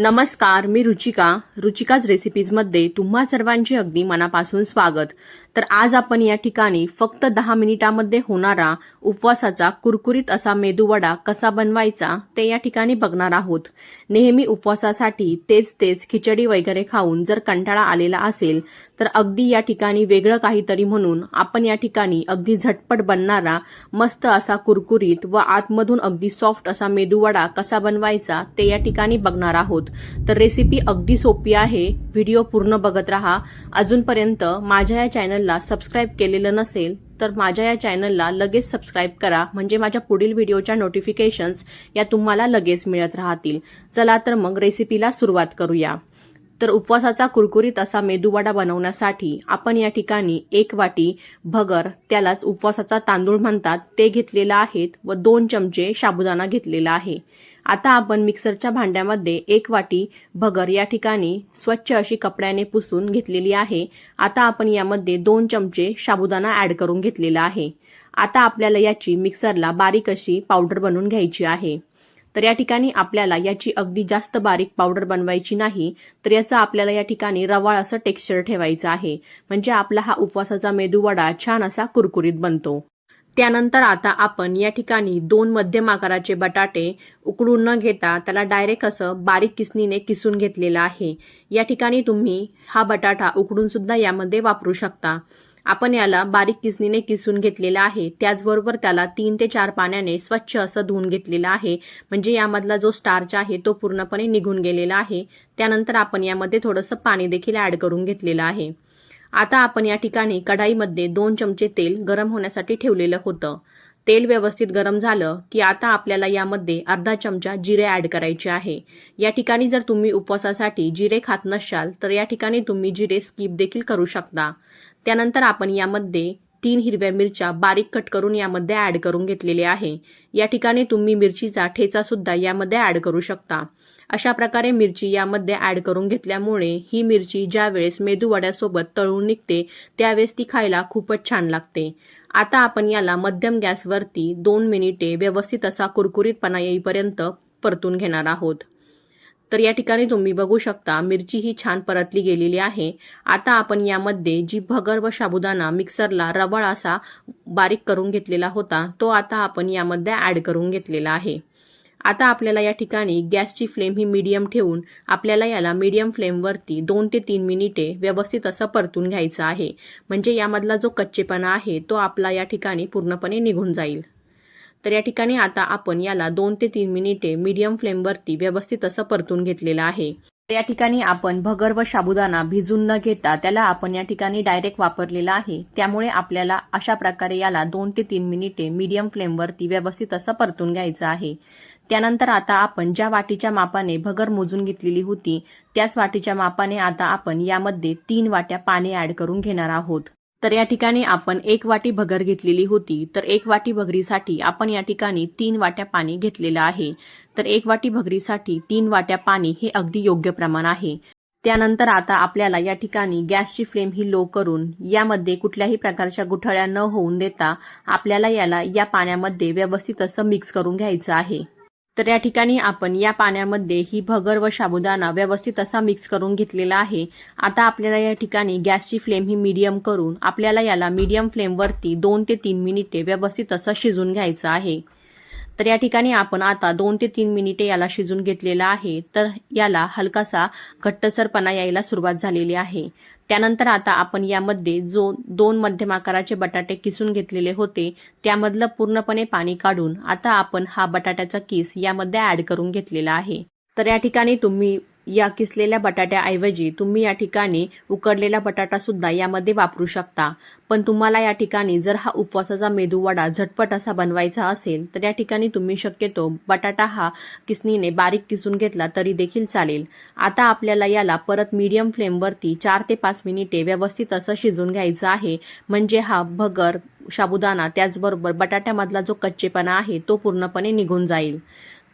नमस्कार मी रुचिका. रुचिकाज रेसिपीजमध्ये तुम्हा सर्वांचे अगदी मनापासून स्वागत. तर आज आपण या ठिकाणी फक्त दहा मिनिटामध्ये होणारा उपवासाचा कुरकुरीत असा मेदूवडा कसा बनवायचा ते या ठिकाणी बघणार आहोत. नेहमी उपवासासाठी तेच तेच खिचडी वगैरे खाऊन जर कंटाळा आलेला असेल तर अगदी या ठिकाणी वेगळं काहीतरी म्हणून आपण या ठिकाणी अगदी झटपट बनणारा मस्त असा कुरकुरीत व आतमधून अगदी सॉफ्ट असा मेदूवडा कसा बनवायचा ते या ठिकाणी बघणार आहोत. तर रेसिपी अगदी सोपी आहे. व्हिडिओ पूर्ण बघत राहा. अजूनपर्यंत माझ्या या चॅनलला सबस्क्राईब केलेलं नसेल तर माझ्या या चॅनलला लगेच सबस्क्राईब करा. म्हणजे माझ्या पुढील व्हिडिओच्या नोटिफिकेशन्स या तुम्हाला लगेच मिळत राहतील. चला तर मग रेसिपीला सुरुवात करूया. तर उपवासाचा कुरकुरीत असा मेदूवडा बनवण्यासाठी आपण या ठिकाणी एक वाटी भगर त्यालाच उपवासाचा तांदूळ म्हणतात ते घेतलेला आहेत व दोन चमचे साबुदाणा घेतलेला आहे. आता आपण मिक्सरच्या भांड्यामध्ये एक वाटी भगर या ठिकाणी स्वच्छ अशी कपड्याने पुसून घेतलेली आहे. आता आपण यामध्ये दोन चमचे साबुदाणा ॲड करून घेतलेला आहे. आता आपल्याला याची मिक्सरला बारीक अशी पावडर बनवून घ्यायची आहे. तर या ठिकाणी आपल्याला याची अगदी जास्त बारीक पावडर बनवायची नाही तर याचा आपल्याला या ठिकाणी रवाळ असं टेक्स्चर ठेवायचं आहे. म्हणजे आपला हा उपवासाचा मेदूवडा छान असा कुरकुरीत बनतो. त्यानंतर आता आपण या ठिकाणी दोन मध्यम आकाराचे बटाटे उकडून न घेता त्याला डायरेक्ट असं बारीक किसनीने किसून घेतलेलं आहे. या ठिकाणी तुम्ही हा बटाटा उकडून सुद्धा यामध्ये वापरू शकता. आपण याला बारीक किसनीने किसून घेतलेला आहे. त्याचबरोबर त्याला तीन ते चार पाण्याने स्वच्छ असं धुवून घेतलेलं आहे. म्हणजे यामधला जो स्टार्च आहे तो पूर्णपणे निघून गेलेला आहे. त्यानंतर आपण यामध्ये थोडंसं पाणी देखील ॲड करून घेतलेलं आहे. आता आपण या ठिकाणी कढाईमध्ये दोन चमचे तेल गरम होण्यासाठी ठेवलेलं होतं. तेल व्यवस्थित गरम झालं की आता आपल्याला यामध्ये अर्धा चमचा जिरे ॲड करायचे आहे. या ठिकाणी जर तुम्ही उपवासासाठी जिरे खात नसाल तर या ठिकाणी तुम्ही जिरे स्किप देखील करू शकता. त्यानंतर आपण यामध्ये तीन हिरव्या मिरच्या बारीक कट करून यामध्ये ॲड करून घेतलेले आहे. या ठिकाणी तुम्ही मिरचीचा ठेचा सुद्धा यामध्ये ॲड करू शकता. अशा प्रकारे मिरची यामध्ये ॲड करून घेतल्यामुळे ही मिरची ज्या वेळेस मेदूवड्यासोबत तळून निघते त्यावेळेस ती खायला खूपच छान लागते. आता आपण याला मध्यम गॅसवरती दोन मिनिटे व्यवस्थित असा कुरकुरीतपणा येईपर्यंत परतून घेणार आहोत. तर या ठिकाणी तुम्ही बघू शकता मिरची ही छान परतली गेलेली आहे. आता आपण यामध्ये जी भगर व साबुदाणा मिक्सरला रवाळ असा बारीक करून घेतलेला होता तो आता आपण यामध्ये ॲड करून घेतलेला आहे. आता आपल्याला या ठिकाणी गॅसची फ्लेम ही मीडियम ठेवून आपल्याला याला मीडियम फ्लेमवरती दोन ते तीन मिनिटे व्यवस्थित असं परतून घ्यायचं आहे. म्हणजे यामधला जो कच्चेपणा आहे तो आपला या ठिकाणी पूर्णपणे निघून जाईल. तर या ठिकाणी आता आपण याला दोन ते तीन मिनिटे मीडियम फ्लेमवरती व्यवस्थित असं परतून घेतलेलं आहे. तर या ठिकाणी आपण भगर व साबुदाणा भिजून न घेता त्याला आपण या ठिकाणी डायरेक्ट वापरलेला आहे. त्यामुळे आपल्याला अशा प्रकारे याला दोन ते तीन मिनिटे मीडियम फ्लेमवरती व्यवस्थित असं परतून घ्यायचं आहे. त्यानंतर आता आपण ज्या वाटीच्या मापाने भगर मोजून घेतलेली होती त्याच वाटीच्या मापाने आता आपण यामध्ये तीन वाट्या पाणी ॲड करून घेणार आहोत. तर या ठिकाणी आपण एक वाटी भगर घेतलेली होती. तर एक वाटी भगरीसाठी आपण या ठिकाणी तीन वाट्या पाणी घेतलेलं आहे. तर एक वाटी भगरीसाठी तीन वाट्या पाणी हे अगदी योग्य प्रमाण आहे. त्यानंतर आता आपल्याला या ठिकाणी गॅसची फ्लेम ही लो करून यामध्ये कुठल्याही प्रकारच्या गुठळ्या न होऊन देता आपल्याला याला या पाण्यामध्ये व्यवस्थित असं मिक्स करून घ्यायचं आहे. तर या ठिकाणी आपण या पाण्यामध्ये ही भगर व साबुदाणा व्यवस्थित असा मिक्स करून घेतलेला आहे. आता आपल्याला या ठिकाणी गॅसची फ्लेम ही मीडियम करून आपल्याला याला मीडियम फ्लेमवरती दोन ते तीन मिनिटे व्यवस्थित असं शिजून घ्यायचं आहे. तर या ठिकाणी आपण आता दोन ते तीन मिनिटे याला शिजून घेतलेला आहे. तर याला हलकासा घट्टसरपणा यायला सुरुवात झालेली आहे. त्यानंतर आता आपण यामध्ये जो दोन मध्यम आकाराचे बटाटे किसून घेतलेले होते त्यामधलं पूर्णपणे पाणी काढून आता आपण हा बटाट्याचा किस यामध्ये ॲड करून घेतलेला आहे. तर या ठिकाणी तुम्ही या किसलेल्या बटाट्याऐवजी तुम्ही या ठिकाणी उकडलेला बटाटा सुद्धा यामध्ये वापरू शकता. पण तुम्हाला या ठिकाणी जर हा उपवासाचा मेदूवडा झटपट असा बनवायचा असेल तर या ठिकाणी तुम्ही शक्यतो बटाटा हा किसनीने बारीक किसून घेतला तरी देखील चालेल. आता आपल्याला याला परत मीडियम फ्लेमवरती चार ते पाच मिनिटे व्यवस्थित असं शिजून घ्यायचं आहे. म्हणजे हा भगर साबुदाणा त्याचबरोबर बटाट्यामधला जो कच्चेपणा आहे तो पूर्णपणे निघून जाईल.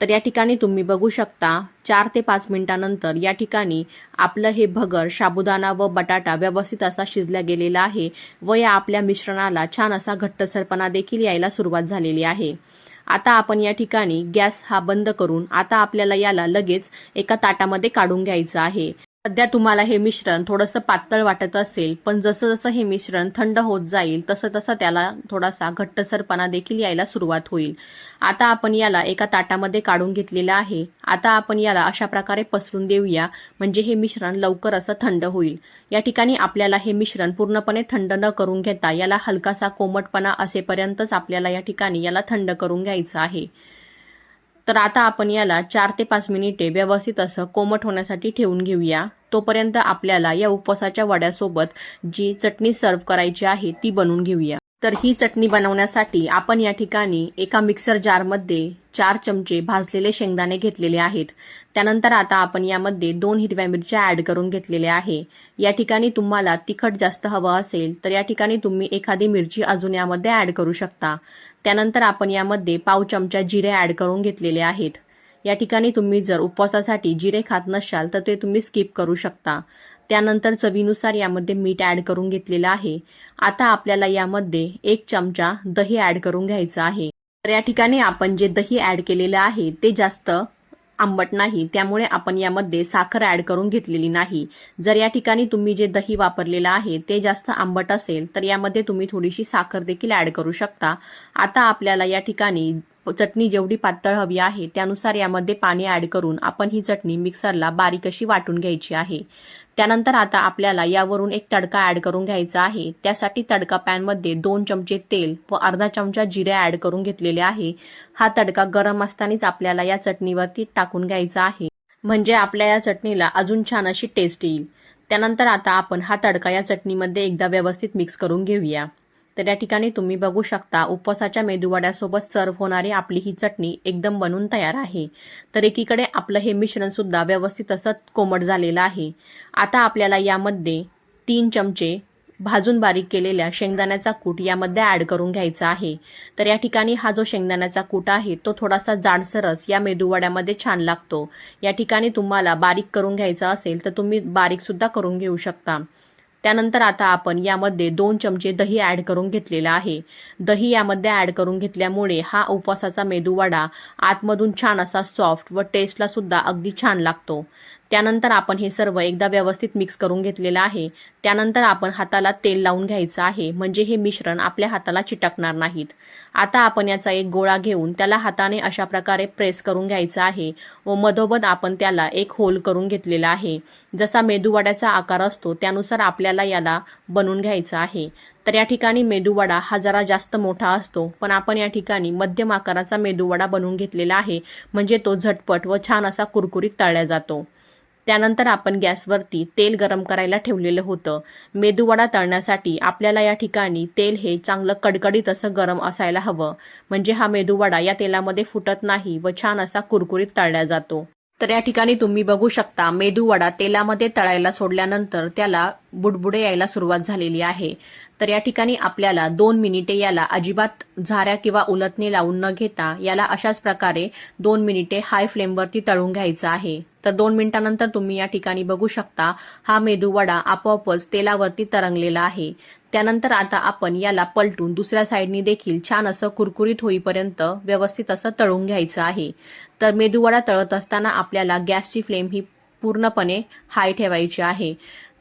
तर या ठिकाणी तुम्ही बघू शकता चार ते पाच मिनिटानंतर या ठिकाणी आपलं हे भगर साबुदाणा व बटाटा व्यवस्थित असा शिजला गेलेला आहे व या आपल्या मिश्रणाला छान असा घट्टसरपणा देखील यायला सुरुवात झालेली आहे. आता आपण या ठिकाणी गॅस हा बंद करून आता आपल्याला याला लगेच एका ताटामध्ये काढून घ्यायचं आहे. सध्या तुम्हाला हे मिश्रण थोडंसं पातळ वाटत असेल पण जसं जसं हे मिश्रण थंड होत जाईल तसं तसं त्याला थोडासा घट्टसरपणा देखील यायला सुरुवात होईल. आता आपण याला एका ताटामध्ये काढून घेतलेलं आहे. आता आपण याला अशा प्रकारे पसरून देऊया म्हणजे हे मिश्रण लवकर असं थंड होईल. या ठिकाणी आपल्याला हे मिश्रण पूर्णपणे थंड न करून घेता याला हलकासा कोमटपणा असेपर्यंतच आपल्याला या ठिकाणी याला थंड करून घ्यायचं आहे. तर आता आपण याला चार ते पाच मिनिटे व्यवस्थित असं कोमट होण्यासाठी ठेवून घेऊया. तोपर्यंत आपल्याला या उपवासाच्या वड्यासोबत जी चटणी सर्व करायची आहे ती बनवून घेऊया. तर ही चटणी बनवण्यासाठी आपण या ठिकाणी एका मिक्सर जारमध्ये चार चमचे भाजलेले शेंगदाणे घेतलेले आहेत. त्यानंतर आता आपण यामध्ये दोन हिरव्या मिरच्या ॲड करून घेतलेल्या आहे. या ठिकाणी तुम्हाला तिखट जास्त हवं असेल तर या ठिकाणी तुम्ही एखादी मिरची अजून यामध्ये ॲड करू शकता. त्यानंतर आपण यामध्ये पाव चमचा जिरे ॲड करून घेतलेले आहेत. या ठिकाणी तुम्ही जर उपवासासाठी जिरे खात नसाल तर ते तुम्ही स्किप करू शकता. त्यानंतर चवीनुसार यामध्ये मीठ ॲड करून घेतलेलं आहे. आता आपल्याला यामध्ये एक चमचा दही ॲड करून घ्यायचं आहे. तर या ठिकाणी आपण जे दही ॲड केलेलं आहे ते जास्त आंबट नाही त्यामुळे आपण यामध्ये साखर ॲड करून घेतलेली नाही. जर या ठिकाणी तुम्ही जे दही वापरलेलं आहे ते जास्त आंबट असेल तर यामध्ये तुम्ही थोडीशी साखर देखील ॲड करू शकता. आता आपल्याला या ठिकाणी चटणी जेवढी पातळ हवी आहे त्यानुसार यामध्ये पाणी ऍड करून आपण ही चटणी मिक्सरला बारीक अशी वाटून घ्यायची आहे. त्यानंतर आता आपल्याला यावरून एक तडका ॲड करून घ्यायचा आहे. त्यासाठी तडका पॅनमध्ये दोन चमचे तेल व अर्धा चमचा जिरे ॲड करून घेतलेले आहे. हा तडका गरम असतानाच आपल्याला या चटणीवरती टाकून घ्यायचा आहे. म्हणजे आपल्या या चटणीला अजून छान अशी टेस्ट येईल. त्यानंतर आता आपण हा तडका या चटणीमध्ये एकदा व्यवस्थित मिक्स करून घेऊया. तर या ठिकाणी तुम्ही बघू शकता उपवासाच्या मेदूवड्यासोबत सर्व होणारी आपली ही चटणी एकदम बनून तयार आहे. तर एकीकडे आपलं हे मिश्रण सुद्धा व्यवस्थित असं कोमट झालेलं आहे. आता आपल्याला यामध्ये तीन चमचे भाजून बारीक केलेल्या शेंगदाण्याचा कूट यामध्ये ॲड करून घ्यायचा आहे. तर या ठिकाणी हा जो शेंगदाण्याचा कूट आहे तो थोडासा जाडसरच या मेदूवड्यामध्ये छान लागतो. या ठिकाणी तुम्हाला बारीक करून घ्यायचा असेल तर तुम्ही बारीकसुद्धा करून घेऊ शकता. त्यानंतर आता आपण यामध्ये दोन चमचे दही ॲड करून घेतलेला आहे. दही यामध्ये ॲड करून घेतल्यामुळे हा उपवासाचा मेदूवडा आतमधून छान असा सॉफ्ट व टेस्टला सुद्धा अगदी छान लागतो. त्यानंतर आपण हे सर्व एकदा व्यवस्थित मिक्स करून घेतलेलं आहे. त्यानंतर आपण हाताला तेल लावून घ्यायचं आहे. म्हणजे हे मिश्रण आपल्या हाताला चिटकणार नाहीत. आता आपण याचा एक गोळा घेऊन त्याला हाताने अशा प्रकारे प्रेस करून घ्यायचा आहे व मधोमध आपण त्याला एक होल करून घेतलेला आहे. जसा मेदूवड्याचा आकार असतो त्यानुसार आपल्याला याला बनवून घ्यायचा आहे. तर या ठिकाणी मेदूवडा हा जरा जास्त मोठा असतो. पण आपण या ठिकाणी मध्यम आकाराचा मेदूवडा बनवून घेतलेला आहे. म्हणजे तो झटपट व छान असा कुरकुरीत तळला जातो. त्यानंतर आपण गॅसवरती तेल गरम करायला ठेवलेलं होतं. मेदूवडा तळण्यासाठी आपल्याला या ठिकाणी तेल हे चांगलं कडकडीत असं गरम असायला हवं. म्हणजे हा मेदूवडा या तेलामध्ये फुटत नाही व छान असा कुरकुरीत तळला जातो. तर या ठिकाणी तुम्ही बघू शकता मेदूवडा तेलामध्ये तळायला सोडल्यानंतर त्याला बुडबुडे यायला सुरुवात झालेली आहे. तर या ठिकाणी आपल्याला दोन मिनिटे याला अजिबात झाऱ्या किंवा उलटणे लावून न घेता याला अशाच प्रकारे दोन मिनिटे हाय फ्लेमवरती तळून घ्यायचं आहे. तर दोन मिनिटानंतर तुम्ही या ठिकाणी बघू शकता हा मेदूवडा आपोआपच तेलावरती तरंगलेला आहे. त्यानंतर आता आपण याला पलटून दुसऱ्या साईडनी देखील छान असं कुरकुरीत होईपर्यंत व्यवस्थित असं तळून घ्यायचं आहे. तर मेदूवडा तळत असताना आपल्याला गॅसची फ्लेम ही पूर्णपणे हाय ठेवायची आहे.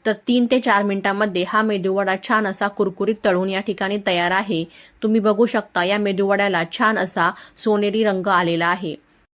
तर तीन ते चार मिनिटांमध्ये हा मेदूवडा छान असा कुरकुरीत तळून या ठिकाणी तयार आहे. तुम्ही बघू शकता या मेदूवड्याला छान असा सोनेरी रंग आलेला आहे.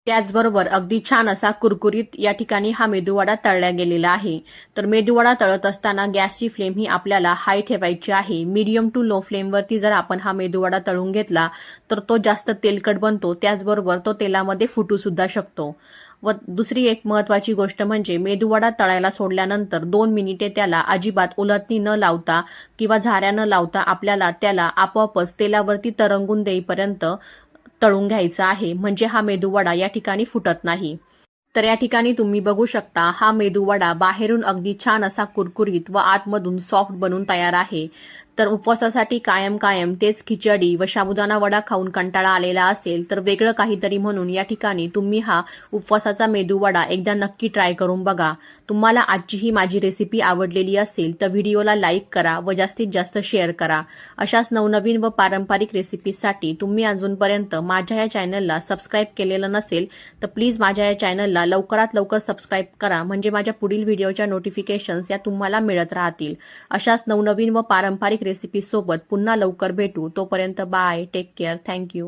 त्याचबरोबर अगदी छान असा कुरकुरीत या ठिकाणी हा मेदूवडा तळला गेलेला आहे. तर मेदूवडा तळत असताना गॅसची फ्लेम ही आपल्याला हाय ठेवायची आहे. मीडियम टू लो फ्लेमवरती जर आपण हा मेदूवडा तळून घेतला तर तो जास्त तेलकट बनतो. त्याचबरोबर तो तेलामध्ये फुटू सुद्धा शकतो. व दुसरी एक महत्वाची गोष्ट म्हणजे मेदूवडा तळायला सोडल्यानंतर दोन मिनिटे त्याला अजिबात उलटणी न लावता किंवा झाऱ्या न लावता आपल्याला त्याला आपोआपच तेलावरती तरंगून देईपर्यंत तळून घ्यायचा आहे. म्हणजे हा मेदूवडा या ठिकाणी फुटत नाही. तर या ठिकाणी तुम्ही बघू शकता हा मेदूवडा बाहेरून अगदी छान असा कुरकुरीत व आतमधून सॉफ्ट बनून तयार आहे. तर उपवासासाठी कायम कायम तेच खिचडी व साबुदाणा वडा खाऊन कंटाळा आलेला असेल तर वेगळं काहीतरी म्हणून या ठिकाणी तुम्ही हा उपवासाचा मेदू वडा एकदा नक्की ट्राय करून बघा. तुम्हाला आजची ही माझी रेसिपी आवडलेली असेल तर व्हिडिओला लाईक करा व जास्तीत जास्त शेअर करा. अशाच नवनवीन व पारंपरिक रेसिपीसाठी तुम्ही अजूनपर्यंत माझ्या या चॅनलला सबस्क्राईब केलेलं नसेल तर प्लीज माझ्या या चॅनलला लवकरात लवकर सबस्क्राईब करा म्हणजे माझ्या पुढील व्हिडिओच्या नोटिफिकेशन्स या तुम्हाला मिळत राहतील. अशाच नवनवीन व पारंपरिक रेसिपीसोबत पुन्हा लवकर भेटू. तोपर्यंत बाय टेक केअर थँक्यू